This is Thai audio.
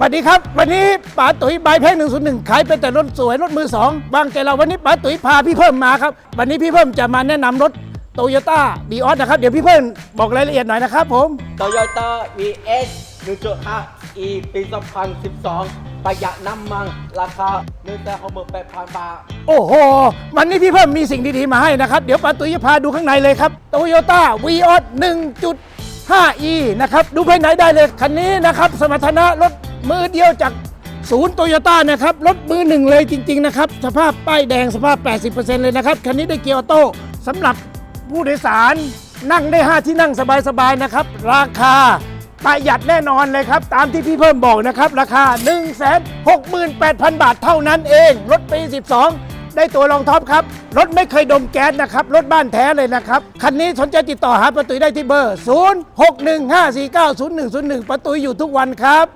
สวัสดีครับ วันนี้ป๋าตุ๋ยบายเพลงหนึ่งศูนย์หนึ่งขายเป็นแต่รถสวยรถมือสองบางแต่เราวันนี้ป๋าตุ๋ยพาพี่เพิ่มมาครับ วันนี้พี่เพิ่มจะมาแนะนำรถโตโยต้าบีออสนะครับ เดี๋ยวพี่เพิ่มบอกรายละเอียดหน่อยนะครับผม โตโยต้า VS 1.5 E ปี2012 ประหยัดน้ำมัน ราคา168,000 บาท โอ้โห วันนี้พี่เพิ่มมีสิ่งดีๆมาให้นะครับ เดี๋ยวป๋าตุ๋ยจะพาดูข้างในเลยครับโตโยต้าวีออส 1.5e นะครับ ดูภายในได้เลย คันนี้นะครับ สมรรถนะรถ มือเดียวจากศูนย์โตโยต้านะครับ รถมือหนึ่งเลยจริง ๆ นะครับ สภาพป้ายแดงสภาพ 80%เลยนะครับ คันนี้ได้เกียร์ออโต้สำหรับผู้โดยสารนั่งได้ 5 ที่นั่งสบาย ๆ นะครับ ราคาประหยัดแน่นอนเลยครับ ตามที่พี่เพิ่มบอกนะครับ ราคา 168,000 บาทเท่านั้นเอง รถปี 12 ได้ตัวรองท็อปครับ รถไม่เคยดมแก๊สนะครับ รถบ้านแท้เลยนะครับ คันนี้สนใจติดต่อหาประตุยได้ที่เบอร์ 0615490101 ประตุยอยู่ทุกวันครับ